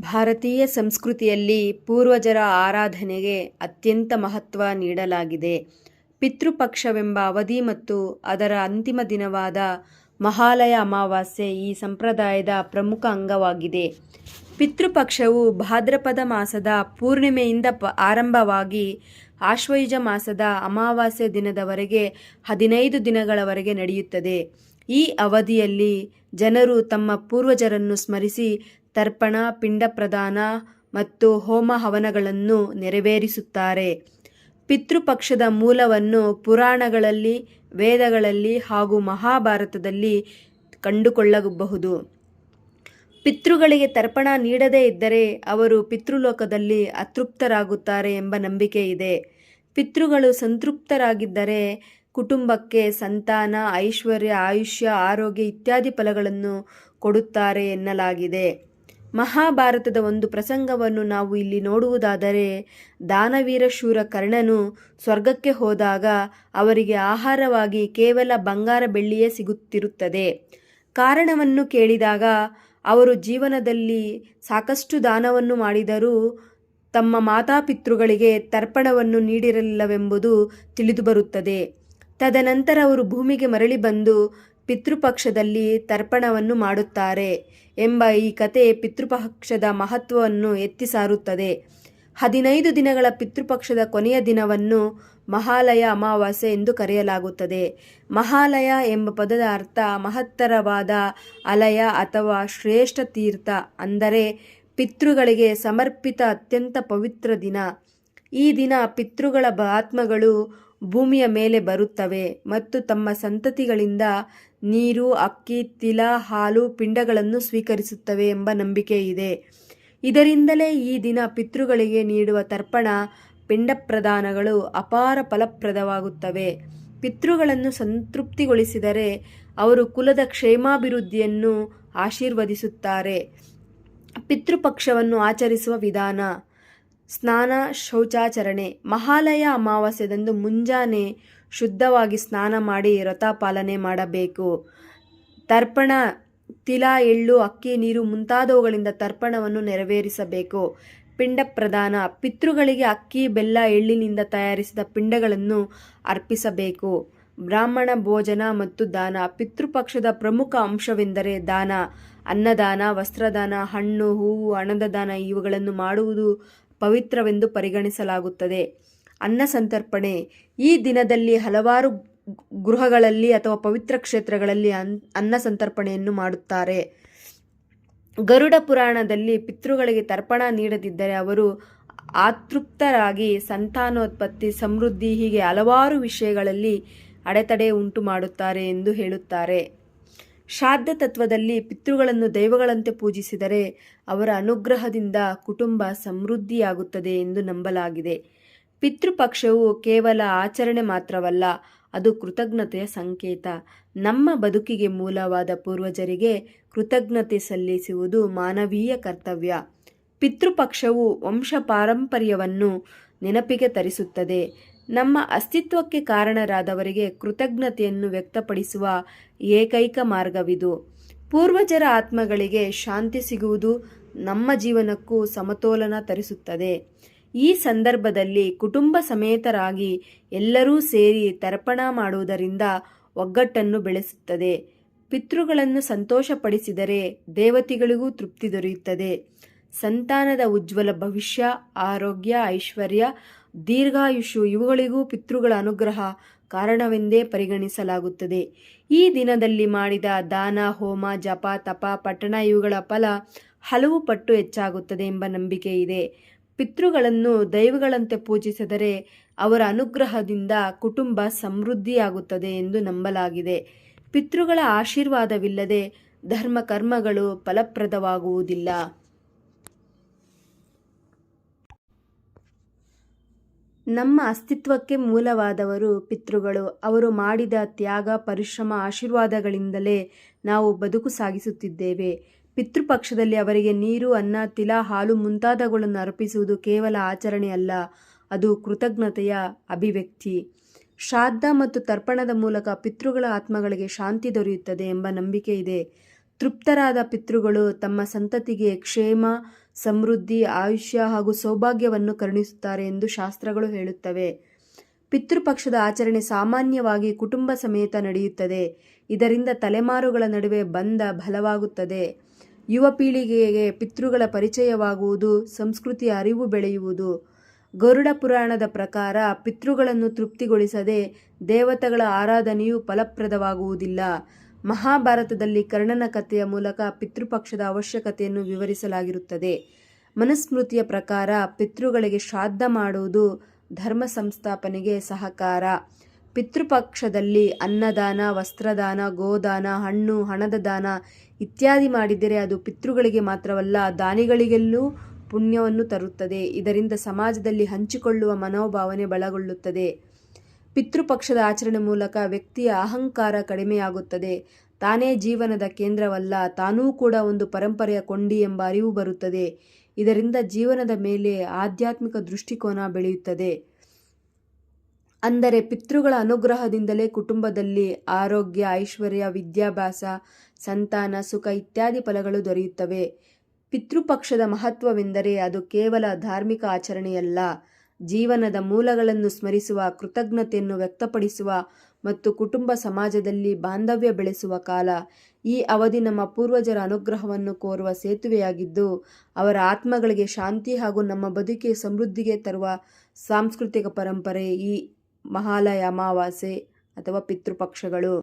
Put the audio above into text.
ಭಾರತೀಯ ಸಂಸ್ಕೃತಿಯಲ್ಲಿ ಪೂರ್ವಜರ ಆರಾಧನೆಗೆ ಅತ್ಯಂತ ಮಹತ್ವ ನೀಡಲಾಗಿದೆ. ಪಿತೃಪಕ್ಷವೆಂಬ ಅವಧಿ ಮತ್ತು ಅದರ ಅಂತಿಮ ದಿನವಾದ ಮಹಾಲಯ ಅಮಾವಾಸ್ಯೆ ಈ ಸಂಪ್ರದಾಯದ ಪ್ರಮುಖ ಅಂಗವಾಗಿದೆ. ಪಿತೃಪಕ್ಷವು ಭಾದ್ರಪದ ಮಾಸದ ಪೂರ್ಣಿಮೆಯಿಂದ ಪ ಆರಂಭವಾಗಿ ಆಶ್ವಯುಜ ಮಾಸದ ಅಮಾವಾಸ್ಯೆ ದಿನದವರೆಗೆ ಹದಿನೈದು ದಿನಗಳವರೆಗೆ ನಡೆಯುತ್ತದೆ. ಈ ಅವಧಿಯಲ್ಲಿ ಜನರು ತಮ್ಮ ಪೂರ್ವಜರನ್ನು ಸ್ಮರಿಸಿ ತರ್ಪಣ ಪಿಂಡ ಪ್ರದಾನ ಮತ್ತು ಹೋಮ ಹವನಗಳನ್ನು ನೆರವೇರಿಸುತ್ತಾರೆ. ಪಿತೃಪಕ್ಷದ ಮೂಲವನ್ನು ಪುರಾಣಗಳಲ್ಲಿ, ವೇದಗಳಲ್ಲಿ ಹಾಗೂ ಮಹಾಭಾರತದಲ್ಲಿ ಕಂಡುಕೊಳ್ಳಬಹುದು. ಪಿತೃಗಳಿಗೆ ತರ್ಪಣ ನೀಡದೇ ಇದ್ದರೆ ಅವರು ಪಿತೃಲೋಕದಲ್ಲಿ ಅತೃಪ್ತರಾಗುತ್ತಾರೆ ಎಂಬ ನಂಬಿಕೆ ಇದೆ. ಪಿತೃಗಳು ಸಂತೃಪ್ತರಾಗಿದ್ದರೆ ಕುಟುಂಬಕ್ಕೆ ಸಂತಾನ, ಐಶ್ವರ್ಯ, ಆಯುಷ್ಯ, ಆರೋಗ್ಯ ಇತ್ಯಾದಿ ಫಲಗಳನ್ನು ಕೊಡುತ್ತಾರೆ ಎನ್ನಲಾಗಿದೆ. ಮಹಾಭಾರತದ ಒಂದು ಪ್ರಸಂಗವನ್ನು ನಾವು ಇಲ್ಲಿ ನೋಡುವುದಾದರೆ ದಾನವೀರ ಶೂರ ಕರ್ಣನು ಸ್ವರ್ಗಕ್ಕೆ ಹೋದಾಗ ಅವರಿಗೆ ಆಹಾರವಾಗಿ ಕೇವಲ ಬಂಗಾರ ಬೆಳ್ಳಿಯೇ ಸಿಗುತ್ತಿರುತ್ತದೆ. ಕಾರಣವನ್ನು ಕೇಳಿದಾಗ ಅವರು ಜೀವನದಲ್ಲಿ ಸಾಕಷ್ಟು ದಾನವನ್ನು ಮಾಡಿದರೂ ತಮ್ಮ ಮಾತಾಪಿತೃಗಳಿಗೆ ತರ್ಪಣವನ್ನು ನೀಡಿರಲಿಲ್ಲವೆಂಬುದು ತಿಳಿದುಬರುತ್ತದೆ. ತದನಂತರ ಅವರು ಭೂಮಿಗೆ ಮರಳಿ ಬಂದು ಪಿತೃಪಕ್ಷದಲ್ಲಿ ತರ್ಪಣವನ್ನು ಮಾಡುತ್ತಾರೆ ಎಂಬ ಈ ಕತೆ ಪಿತೃಪಕ್ಷದ ಮಹತ್ವವನ್ನು ಎತ್ತಿ ಸಾರುತ್ತದೆ. ಹದಿನೈದು ದಿನಗಳ ಪಿತೃಪಕ್ಷದ ಕೊನೆಯ ದಿನವನ್ನು ಮಹಾಲಯ ಅಮಾವಾಸ್ಯೆ ಎಂದು ಕರೆಯಲಾಗುತ್ತದೆ. ಮಹಾಲಯ ಎಂಬ ಪದದ ಅರ್ಥ ಮಹತ್ತರವಾದ ಅಲಯ ಅಥವಾ ಶ್ರೇಷ್ಠ ತೀರ್ಥ ಅಂದರೆ ಪಿತೃಗಳಿಗೆ ಸಮರ್ಪಿತ ಅತ್ಯಂತ ಪವಿತ್ರ ದಿನ. ಈ ದಿನ ಪಿತೃಗಳ ಆತ್ಮಗಳು ಭೂಮಿಯ ಮೇಲೆ ಬರುತ್ತವೆ ಮತ್ತು ತಮ್ಮ ಸಂತತಿಗಳಿಂದ ನೀರು, ಅಕ್ಕಿ, ತಿಲ, ಹಾಲು ಪಿಂಡಗಳನ್ನು ಸ್ವೀಕರಿಸುತ್ತವೆ ಎಂಬ ನಂಬಿಕೆ ಇದೆ. ಇದರಿಂದಲೇ ಈ ದಿನ ಪಿತೃಗಳಿಗೆ ನೀಡುವ ತರ್ಪಣ ಪಿಂಡ ಪ್ರದಾನಗಳು ಅಪಾರ ಫಲಪ್ರದವಾಗುತ್ತವೆ. ಪಿತೃಗಳನ್ನು ಸಂತೃಪ್ತಿಗೊಳಿಸಿದರೆ ಅವರು ಕುಲದ ಕ್ಷೇಮಾಭಿವೃದ್ಧಿಯನ್ನು ಆಶೀರ್ವದಿಸುತ್ತಾರೆ. ಪಿತೃಪಕ್ಷವನ್ನು ಆಚರಿಸುವ ವಿಧಾನ. ಸ್ನಾನ ಶೌಚಾಚರಣೆ. ಮಹಾಲಯ ಅಮಾವಾಸ್ಯದಂದು ಮುಂಜಾನೆ ಶುದ್ಧವಾಗಿ ಸ್ನಾನ ಮಾಡಿ ವ್ರತ ಪಾಲನೆ ಮಾಡಬೇಕು. ತರ್ಪಣ, ತಿಲ, ಎಳ್ಳು, ಅಕ್ಕಿ, ನೀರು ಮುಂತಾದವುಗಳಿಂದ ತರ್ಪಣವನ್ನು ನೆರವೇರಿಸಬೇಕು. ಪಿಂಡ ಪ್ರದಾನ ಪಿತೃಗಳಿಗೆ ಅಕ್ಕಿ, ಬೆಲ್ಲ, ಎಳ್ಳಿನಿಂದ ತಯಾರಿಸಿದ ಪಿಂಡಗಳನ್ನು ಅರ್ಪಿಸಬೇಕು. ಬ್ರಾಹ್ಮಣ ಭೋಜನ ಮತ್ತು ದಾನ. ಪಿತೃಪಕ್ಷದ ಪ್ರಮುಖ ಅಂಶವೆಂದರೆ ದಾನ. ಅನ್ನದಾನ, ವಸ್ತ್ರದಾನ, ಹಣ್ಣು, ಹೂವು, ಹಣದ ದಾನ ಇವುಗಳನ್ನು ಮಾಡುವುದು ಪವಿತ್ರವೆಂದು ಪರಿಗಣಿಸಲಾಗುತ್ತದೆ. ಅನ್ನ ಸಂತರ್ಪಣೆ. ಈ ದಿನದಲ್ಲಿ ಹಲವಾರು ಗೃಹಗಳಲ್ಲಿ ಅಥವಾ ಪವಿತ್ರ ಕ್ಷೇತ್ರಗಳಲ್ಲಿ ಅನ್, ಅನ್ನ ಸಂತರ್ಪಣೆಯನ್ನು ಮಾಡುತ್ತಾರೆ. ಗರುಡ ಪುರಾಣದಲ್ಲಿ ಪಿತೃಗಳಿಗೆ ತರ್ಪಣ ನೀಡದಿದ್ದರೆ ಅವರು ಆತೃಪ್ತರಾಗಿ ಸಂತಾನೋತ್ಪತ್ತಿ, ಸಮೃದ್ಧಿ ಹೀಗೆ ಹಲವಾರು ವಿಷಯಗಳಲ್ಲಿ ಅಡೆತಡೆ ಉಂಟು ಮಾಡುತ್ತಾರೆ ಎಂದು ಹೇಳುತ್ತಾರೆ. ಶ್ರಾದ್ದ ತತ್ವದಲ್ಲಿ ಪಿತೃಗಳನ್ನು ದೈವಗಳಂತೆ ಪೂಜಿಸಿದರೆ ಅವರ ಅನುಗ್ರಹದಿಂದ ಕುಟುಂಬ ಸಮೃದ್ಧಿಯಾಗುತ್ತದೆ ಎಂದು ನಂಬಲಾಗಿದೆ. ಪಿತೃಪಕ್ಷವು ಕೇವಲ ಆಚರಣೆ ಮಾತ್ರವಲ್ಲ, ಅದು ಕೃತಜ್ಞತೆಯ ಸಂಕೇತ. ನಮ್ಮ ಬದುಕಿಗೆ ಮೂಲವಾದ ಪೂರ್ವಜರಿಗೆ ಕೃತಜ್ಞತೆ ಸಲ್ಲಿಸುವುದು ಮಾನವೀಯ ಕರ್ತವ್ಯ. ಪಿತೃಪಕ್ಷವು ವಂಶ ಪಾರಂಪರ್ಯವನ್ನು ನೆನಪಿಗೆ ತರಿಸುತ್ತದೆ. ನಮ್ಮ ಅಸ್ತಿತ್ವಕ್ಕೆ ಕಾರಣರಾದವರಿಗೆ ಕೃತಜ್ಞತೆಯನ್ನು ವ್ಯಕ್ತಪಡಿಸುವ ಏಕೈಕ ಮಾರ್ಗವಿದು. ಪೂರ್ವಜರ ಆತ್ಮಗಳಿಗೆ ಶಾಂತಿ ಸಿಗುವುದು ನಮ್ಮ ಜೀವನಕ್ಕೂ ಸಮತೋಲನ ತರಿಸುತ್ತದೆ. ಈ ಸಂದರ್ಭದಲ್ಲಿ ಕುಟುಂಬ ಸಮೇತರಾಗಿ ಎಲ್ಲರೂ ಸೇರಿ ತರ್ಪಣ ಮಾಡುವುದರಿಂದ ಒಗ್ಗಟ್ಟನ್ನು ಬೆಳೆಸುತ್ತದೆ. ಪಿತೃಗಳನ್ನು ಸಂತೋಷಪಡಿಸಿದರೆ ದೇವತೆಗಳಿಗೂ ತೃಪ್ತಿ ದೊರೆಯುತ್ತದೆ. ಸಂತಾನದ ಉಜ್ವಲ ಭವಿಷ್ಯ, ಆರೋಗ್ಯ, ಐಶ್ವರ್ಯ, ದೀರ್ಘಾಯುಷು, ಇವುಗಳಿಗೂ ಪಿತೃಗಳ ಅನುಗ್ರಹ ಕಾರಣವೆಂದೇ ಪರಿಗಣಿಸಲಾಗುತ್ತದೆ. ಈ ದಿನದಲ್ಲಿ ಮಾಡಿದ ದಾನ, ಹೋಮ, ಜಪ, ತಪ ಪಟ್ಟಣ ಇವುಗಳ ಫಲ ಹಲವು ಪಟ್ಟು ಹೆಚ್ಚಾಗುತ್ತದೆ ಎಂಬ ನಂಬಿಕೆ ಇದೆ. ಪಿತೃಗಳನ್ನು ದೈವಗಳಂತೆ ಪೂಜಿಸಿದರೆ ಅವರ ಅನುಗ್ರಹದಿಂದ ಕುಟುಂಬ ಸಮೃದ್ಧಿಯಾಗುತ್ತದೆ ಎಂದು ನಂಬಲಾಗಿದೆ. ಪಿತೃಗಳ ಆಶೀರ್ವಾದವಿಲ್ಲದೆ ಧರ್ಮ ಕರ್ಮಗಳು ಫಲಪ್ರದವಾಗುವುದಿಲ್ಲ. ನಮ್ಮ ಅಸ್ತಿತ್ವಕ್ಕೆ ಮೂಲವಾದವರು ಪಿತೃಗಳು. ಅವರು ಮಾಡಿದ ತ್ಯಾಗ, ಪರಿಶ್ರಮ, ಆಶೀರ್ವಾದಗಳಿಂದಲೇ ನಾವು ಬದುಕು ಸಾಗಿಸುತ್ತಿದ್ದೇವೆ. ಪಿತೃಪಕ್ಷದಲ್ಲಿ ಅವರಿಗೆ ನೀರು, ಅನ್ನ, ತಿಲ, ಹಾಲು ಮುಂತಾದವುಗಳನ್ನು ಅರ್ಪಿಸುವುದು ಕೇವಲ ಆಚರಣೆ ಅಲ್ಲ, ಅದು ಕೃತಜ್ಞತೆಯ ಅಭಿವ್ಯಕ್ತಿ. ಶ್ರಾದ್ದ ಮತ್ತು ತರ್ಪಣದ ಮೂಲಕ ಪಿತೃಗಳ ಆತ್ಮಗಳಿಗೆ ಶಾಂತಿ ದೊರೆಯುತ್ತದೆ ಎಂಬ ನಂಬಿಕೆ ಇದೆ. ತೃಪ್ತರಾದ ಪಿತೃಗಳು ತಮ್ಮ ಸಂತತಿಗೆ ಕ್ಷೇಮ ಸಮೃದ್ಧಿ, ಆಯುಷ್ಯ ಹಾಗೂ ಸೌಭಾಗ್ಯವನ್ನು ಕರುಣಿಸುತ್ತಾರೆ ಎಂದು ಶಾಸ್ತ್ರಗಳು ಹೇಳುತ್ತವೆ. ಪಿತೃಪಕ್ಷದ ಆಚರಣೆ ಸಾಮಾನ್ಯವಾಗಿ ಕುಟುಂಬ ಸಮೇತ ನಡೆಯುತ್ತದೆ. ಇದರಿಂದ ತಲೆಮಾರುಗಳ ನಡುವೆ ಬಂಧ ಬಲವಾಗುತ್ತದೆ. ಯುವ ಪೀಳಿಗೆಗೆ ಪಿತೃಗಳ ಪರಿಚಯವಾಗುವುದು ಸಂಸ್ಕೃತಿಯ ಅರಿವು ಬೆಳೆಯುವುದು. ಗರುಡ ಪುರಾಣದ ಪ್ರಕಾರ ಪಿತೃಗಳನ್ನು ತೃಪ್ತಿಗೊಳಿಸದೆ ದೇವತೆಗಳ ಆರಾಧನೆಯು ಫಲಪ್ರದವಾಗುವುದಿಲ್ಲ. ಮಹಾಭಾರತದಲ್ಲಿ ಕರ್ಣನ ಕಥೆಯ ಮೂಲಕ ಪಿತೃಪಕ್ಷದ ಅವಶ್ಯಕತೆಯನ್ನು ವಿವರಿಸಲಾಗಿರುತ್ತದೆ. ಮನುಸ್ಮೃತಿಯ ಪ್ರಕಾರ ಪಿತೃಗಳಿಗೆ ಶ್ರಾದ್ದ ಮಾಡುವುದು ಧರ್ಮ ಸಂಸ್ಥಾಪನೆಗೆ ಸಹಕಾರ. ಪಿತೃಪಕ್ಷದಲ್ಲಿ ಅನ್ನದಾನ, ವಸ್ತ್ರದಾನ, ಗೋದಾನ, ಹಣ್ಣು, ಹಣದ ದಾನ ಇತ್ಯಾದಿ ಮಾಡಿದರೆ ಅದು ಪಿತೃಗಳಿಗೆ ಮಾತ್ರವಲ್ಲ, ದಾನಿಗಳಿಗೆಲ್ಲೂ ಪುಣ್ಯವನ್ನು ತರುತ್ತದೆ. ಇದರಿಂದ ಸಮಾಜದಲ್ಲಿ ಹಂಚಿಕೊಳ್ಳುವ ಮನೋಭಾವನೆ ಬಲಗೊಳ್ಳುತ್ತದೆ. ಪಿತೃಪಕ್ಷದ ಆಚರಣೆ ಮೂಲಕ ವ್ಯಕ್ತಿಯ ಅಹಂಕಾರ ಕಡಿಮೆಯಾಗುತ್ತದೆ. ತಾನೇ ಜೀವನದ ಕೇಂದ್ರವಲ್ಲ, ತಾನೂ ಕೂಡ ಒಂದು ಪರಂಪರೆಯ ಕೊಂಡಿ ಎಂಬ ಅರಿವು ಬರುತ್ತದೆ. ಇದರಿಂದ ಜೀವನದ ಮೇಲೆ ಆಧ್ಯಾತ್ಮಿಕ ದೃಷ್ಟಿಕೋನ ಬೆಳೆಯುತ್ತದೆ. ಅಂದರೆ ಪಿತೃಗಳ ಅನುಗ್ರಹದಿಂದಲೇ ಕುಟುಂಬದಲ್ಲಿ ಆರೋಗ್ಯ, ಐಶ್ವರ್ಯ, ವಿದ್ಯಾಭ್ಯಾಸ, ಸಂತಾನ, ಸುಖ ಇತ್ಯಾದಿ ಫಲಗಳು ದೊರೆಯುತ್ತವೆ. ಪಿತೃಪಕ್ಷದ ಮಹತ್ವವೆಂದರೆ ಅದು ಕೇವಲ ಧಾರ್ಮಿಕ ಆಚರಣೆಯಲ್ಲ. ಜೀವನದ ಮೂಲಗಳನ್ನು ಸ್ಮರಿಸುವ, ಕೃತಜ್ಞತೆಯನ್ನು ವ್ಯಕ್ತಪಡಿಸುವ ಮತ್ತು ಕುಟುಂಬ ಸಮಾಜದಲ್ಲಿ ಬಾಂಧವ್ಯ ಬೆಳೆಸುವ ಕಾಲ. ಈ ಅವಧಿ ನಮ್ಮ ಪೂರ್ವಜರ ಅನುಗ್ರಹವನ್ನು ಕೋರುವ ಸೇತುವೆಯಾಗಿದ್ದು, ಅವರ ಆತ್ಮಗಳಿಗೆ ಶಾಂತಿ ಹಾಗೂ ನಮ್ಮ ಬದುಕಿಗೆ ಸಮೃದ್ಧಿಗೆ ತರುವ ಸಾಂಸ್ಕೃತಿಕ ಪರಂಪರೆ ಈ ಮಹಾಲಯ ಅಮಾವಾಸ್ಯೆ ಅಥವಾ ಪಿತೃಪಕ್ಷಗಳು.